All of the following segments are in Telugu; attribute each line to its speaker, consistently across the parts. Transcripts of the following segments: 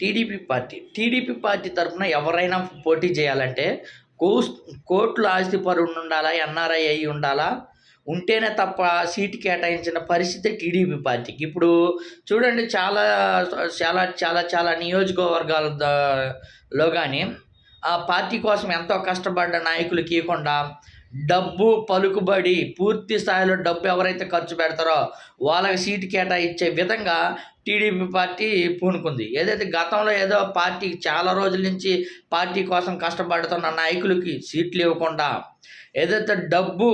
Speaker 1: TDP party. టీడీపీ పార్టీ తరఫున ఎవరైనా పోటీ చేయాలంటే కోస్ కోర్టులో ఆస్తిపరుడు ఉండాలా ఎన్ఆర్ఐ అయి ఉండాలా? ఉంటేనే తప్ప సీటు కేటాయించిన పరిస్థితి టీడీపీ పార్టీకి. ఇప్పుడు చూడండి చాలా చాలా చాలా చాలా నియోజకవర్గాల లో కానీ ఆ పార్టీ కోసం ఎంతో కష్టపడ్డ నాయకులు కీకుండా డబ్బు పలుకుబడి పూర్తి స్థాయిలో డబ్బు ఎవరైతే ఖర్చు పెడతారో వాళ్ళకి సీటు కేటాయించే విధంగా టీడీపీ పార్టీ పూనుకుంది. ఏదైతే గతంలో ఏదో పార్టీ చాలా రోజుల నుంచి పార్టీ కోసం కష్టపడుతున్న నాయకులకి సీట్లు ఇవ్వకుండా ఏదైతే డబ్బు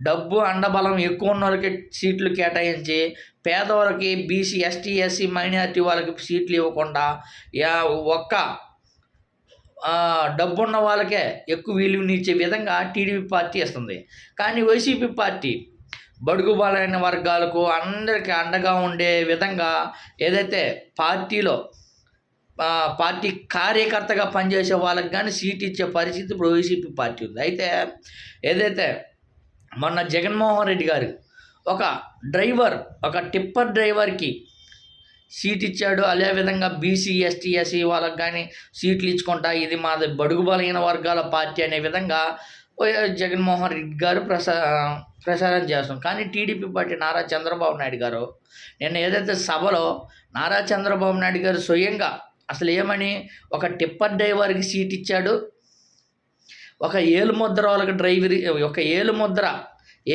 Speaker 1: డబ్బు అండబలం ఎక్కువ ఉన్న వాళ్ళకి సీట్లు కేటాయించి పేదవాళ్ళకి బీసీ ఎస్టీ ఎస్సీ మైనారిటీ వాళ్ళకి సీట్లు ఇవ్వకుండా యా ఒక్క డబ్బున్న వాళ్ళకే ఎక్కువ విలువనిచ్చే విధంగా టీడీపీ పార్టీ ఇస్తుంది. కానీ వైసీపీ పార్టీ బడుగు బలైన వర్గాలకు అందరికీ అండగా ఉండే విధంగా ఏదైతే పార్టీలో పార్టీ కార్యకర్తగా పనిచేసే వాళ్ళకి కానీ సీట్ ఇచ్చే పరిస్థితి ఇప్పుడు వైసీపీ పార్టీ ఉంది. అయితే ఏదైతే మొన్న జగన్మోహన్ రెడ్డి గారు ఒక డ్రైవర్ ఒక టిప్పర్ డ్రైవర్కి సీట్ ఇచ్చాడు అదేవిధంగా బీసీ ఎస్టీ ఎస్సీ వాళ్ళకి కానీ సీట్లు ఇచ్చుకుంటా ఇది మాది బడుగు బలహీన వర్గాల పార్టీ అనే విధంగా వైఎస్ జగన్మోహన్ రెడ్డి గారు ప్రసా ప్రసారం చేస్తాం. కానీ టీడీపీ పార్టీ నారా చంద్రబాబు నాయుడు గారు నిన్న ఏదైతే సభలో నారా చంద్రబాబు నాయుడు గారు స్వయంగా అసలు ఏమని ఒక టిప్పర్ డ్రైవర్కి సీట్ ఇచ్చాడు ఒక ఏలు ముద్ర వాళ్ళకి డ్రైవర్ ఒక ఏలు ముద్ర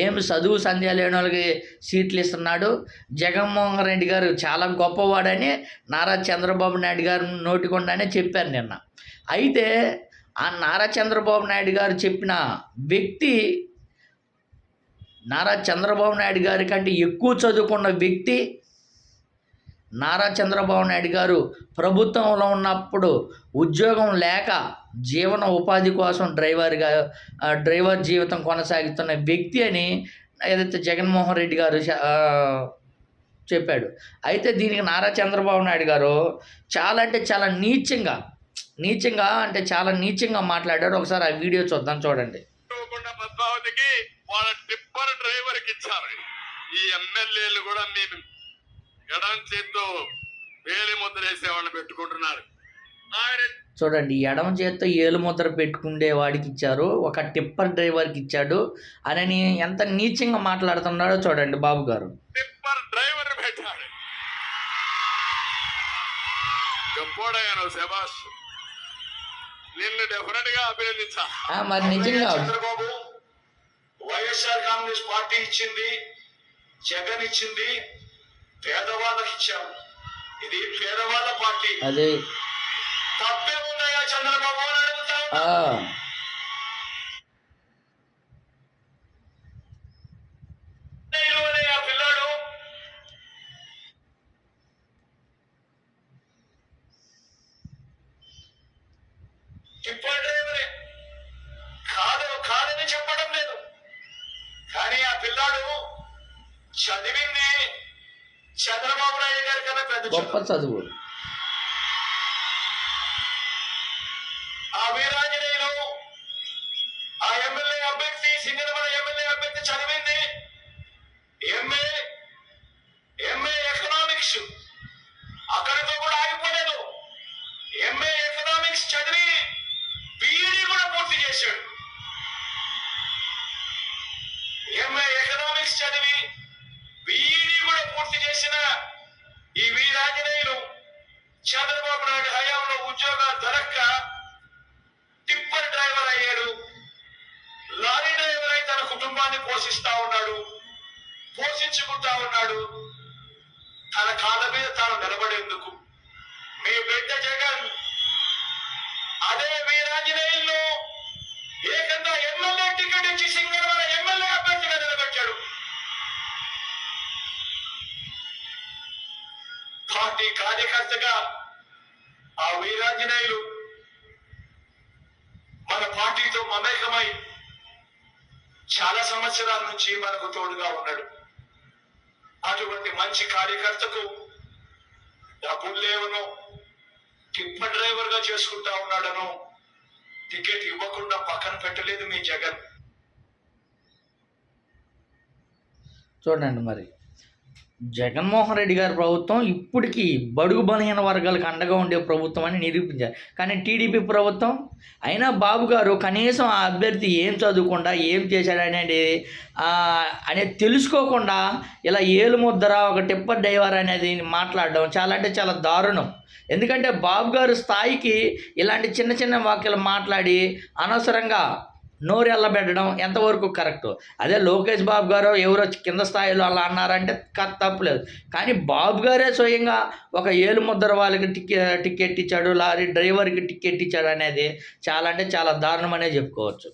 Speaker 1: ఏమి చదువు సంధ్య లేని వాళ్ళకి సీట్లు ఇస్తున్నాడు. జగన్మోహన్ రెడ్డి గారు చాలా గొప్పవాడని నారా చంద్రబాబు నాయుడు గారు నోటికొండానే చెప్పారు నిన్న. అయితే ఆ నారా చంద్రబాబు నాయుడు గారు చెప్పిన వ్యక్తి నారా చంద్రబాబు నాయుడు గారి కంటే ఎక్కువ చదువుకున్న వ్యక్తి నారా చంద్రబాబు నాయుడు గారు ప్రభుత్వంలో ఉన్నప్పుడు ఉద్యోగం లేక జీవన ఉపాధి కోసం డ్రైవర్గా డ్రైవర్ జీవితం కొనసాగుతున్న వ్యక్తి అని ఏదైతే జగన్మోహన్ రెడ్డి గారు చెప్పాడు. అయితే దీనికి నారా చంద్రబాబు నాయుడు గారు చాలా అంటే చాలా నీచంగా నీచంగా అంటే చాలా నీచంగా మాట్లాడాడు ఒకసారి ఆ వీడియో చూద్దాం చూడండి.
Speaker 2: వాళ్ళ టిప్పర్ డ్రైవర్కి ఇచ్చారు. ఈ ఎమ్మెల్యేలు కూడా మేము ఎడం చేత్తో వేలి ముద్ర వేసే వాళ్ళని పెట్టుకుంటున్నారు.
Speaker 1: చూడండి ఎడమ చేత్తో ఏలు ముద్ర పెట్టుకునే వాడికి ఇచ్చారు. ఒక టిప్పర్ డ్రైవర్కి ఇచ్చాడు. అని ఎంత నీచంగా మాట్లాడుతున్నాడో చూడండి బాబు గారు.
Speaker 2: టిప్పర్ డ్రైవర్ పెట్టాడు. గొప్పోడయ్యాను శబాష్ నిన్ను డెఫినెట్గా అభినందించా.
Speaker 1: మరి నిజంగా
Speaker 3: చంద్రబాబు వైఎస్ఆర్ కాంగ్రెస్ పార్టీ ఇచ్చింది జగన్ ఇచ్చింది పేదవాళ్ళకి ఇచ్చాం ఇది పేదవాళ్ళ పార్టీ.
Speaker 1: అదే.
Speaker 3: తప్పే ఉన్నాయా చంద్రబాబు అని అడుగుతా
Speaker 1: ఆ,
Speaker 3: ఉన్నాడు అనే ఆ పిల్లాడు టిప్పర్ డ్రైవరే కాదు కాదని చెప్పడం లేదు కానీ ఆ పిల్లాడు చదివింది చంద్రబాబు నాయుడు గారి కన్నా పెద్ద
Speaker 1: గొప్ప
Speaker 3: చదువు.
Speaker 1: చదువు
Speaker 3: ఆ వీరాంజనేయులు ఆ ఎమ్మెల్యే అభ్యర్థి సింగనమల ఎమ్మెల్యే అభ్యర్థి చదివింది. ఎంఏ ఎంఏ ఎకనామిక్స్ అక్కడితో కూడా ఆగిపోలేదు. ఎంఏ ఎకనామిక్స్ చదివి బీఈడి కూడా పూర్తి చేశాడు. ఎంఏ ఎకనామిక్స్ చదివి బీఈడి కూడా పూర్తి చేసిన ఈ వీరాంజనేయులు చంద్రబాబు నాయుడు హయాంలో ఉద్యోగాలు దొరక్క టిప్పర్ డ్రైవర్ అయ్యాడు. లారీ డ్రైవర్ అయి తన కుటుంబాన్ని పోషిస్తా ఉన్నాడు. పోషించుకుంటా ఉన్నాడు. తన కాళ్ళ మీద తాను నిలబడేందుకు. మీ బిడ్డ జగన్ అదే వీరాంజనేయుల్లో ఏకంగా ఎమ్మెల్యే టికెట్ ఇచ్చి సింగ్ ఎమ్మెల్యే అభ్యర్థిగా నిలబెట్టాడు పార్టీ కార్యకర్తగా ఆ వీరాంజనేయులు మన పార్టీతో మమేకమై చాలా సంవత్సరాల నుంచి మనకు తోడుగా ఉన్నాడు. అటువంటి మంచి కార్యకర్తకు డబ్బులు లేవను టిప్పర్ డ్రైవర్గా చేసుకుంటా ఉన్నాడను టికెట్ ఇవ్వకుండా పక్కన పెట్టలేదు మీ జగన్.
Speaker 1: చూడండి మరి. జగన్మోహన్ రెడ్డి గారి ప్రభుత్వం ఇప్పటికీ బడుగు బలహీన వర్గాలకు అండగా ఉండే ప్రభుత్వం అని నిరూపించారు. కానీ టీడీపీ ప్రభుత్వం అయినా బాబు గారు కనీసం ఆ అభ్యర్థి ఏం చదువుకుండా ఏం చేశాడనేది అనేది తెలుసుకోకుండా ఇలా ఏలు ముద్దర ఒక టిప్పర్ డ్రైవర్ అనేది మాట్లాడడం చాలా అంటే చాలా దారుణం. ఎందుకంటే బాబు గారు స్థాయికి ఇలాంటి చిన్న చిన్న వాక్యాలు మాట్లాడి అనవసరంగా నోరు ఎల్లబెట్టడం ఎంతవరకు కరెక్ట్? అదే లోకేష్ బాబు గారు ఎవరో కింద స్థాయిలో అలా అన్నారంటే క- తప్పులేదు కానీ బాబు గారే స్వయంగా ఒక ఏలు ముద్ర వాళ్ళకి టికె టికెట్ ఇచ్చాడు లారీ డ్రైవర్కి టికెట్ ఇచ్చాడు అనేది చాలా అంటే చాలా దారుణమనే చెప్పుకోవచ్చు.